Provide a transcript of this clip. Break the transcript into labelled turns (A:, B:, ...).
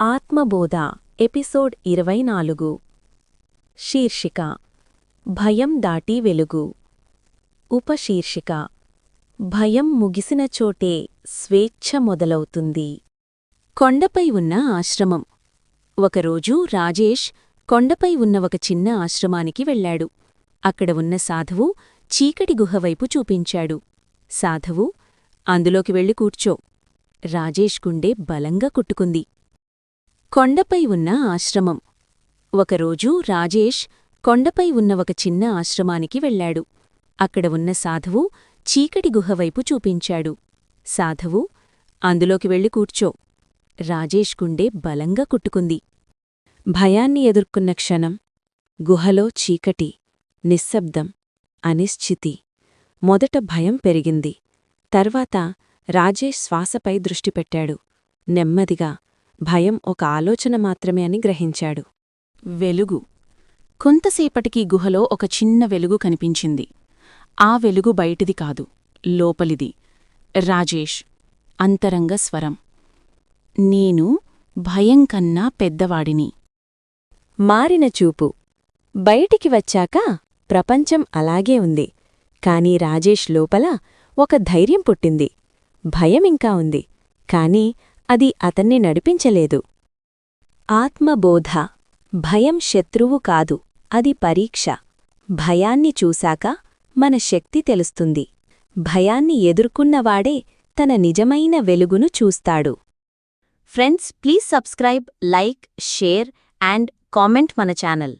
A: ఆత్మబోధ episode ఇరవై నాలుగు. శీర్షిక భయం దాటి వెలుగు. ఉపశీర్షిక భయం ముగిసిన చోటే స్వేచ్ఛ మొదలవుతుంది. కొండపై ఉన్న ఆశ్రమం. ఒకరోజు రాజేష్ కొండపై ఉన్న ఒక చిన్న ఆశ్రమానికి వెళ్ళాడు. అక్కడ ఉన్న సాధువు చీకటి గుహవైపు చూపించాడు. సాధువు అందులోకి వెళ్ళి కూర్చో. రాజేష్ గుండె బలంగా కుట్టుకుంది. కొండపై ఉన్న ఆశ్రమం. ఒకరోజు రాజేష్ కొండపై ఉన్న ఒక చిన్న ఆశ్రమానికి వెళ్ళాడు. అక్కడ ఉన్న సాధువు చీకటి గుహవైపు చూపించాడు. సాధువు అందులోకి వెళ్ళి కూర్చో. రాజేష్ గుండె బలంగా కుట్టుకుంది. భయాన్ని ఎదుర్కొన్న క్షణం గుహలో చీకటి నిశ్శబ్దం అనిశ్చితి మొదట భయం పెరిగింది. తర్వాత రాజేష్ శ్వాసపై దృష్టిపెట్టాడు నెమ్మదిగా భయం ఒక ఆలోచన మాత్రమే అని గ్రహించాడు.
B: వెలుగు. కొంతసేపటికి గుహలో ఒక చిన్న వెలుగు కనిపించింది. ఆ వెలుగు బయటిది కాదు లోపలిది. రాజేష్ అంతరంగ స్వరం. నేను భయం కన్నా పెద్దవాడిని.
A: మారిన చూపు. బయటికి వచ్చాక ప్రపంచం అలాగే ఉంది. కాని రాజేష్ లోపల ఒక ధైర్యం పుట్టింది. భయమింకా ఉంది. కాని అది అతన్ని నడిపించలేదు. ఆత్మబోధ భయం శత్రువు కాదు అది పరీక్ష. భయాన్ని చూశాక మన శక్తి తెలుస్తుంది. భయాన్ని ఎదుర్కొన్నవాడే తన నిజమైన వెలుగును చూస్తాడు. Friends please subscribe like share and comment మన ఛానల్.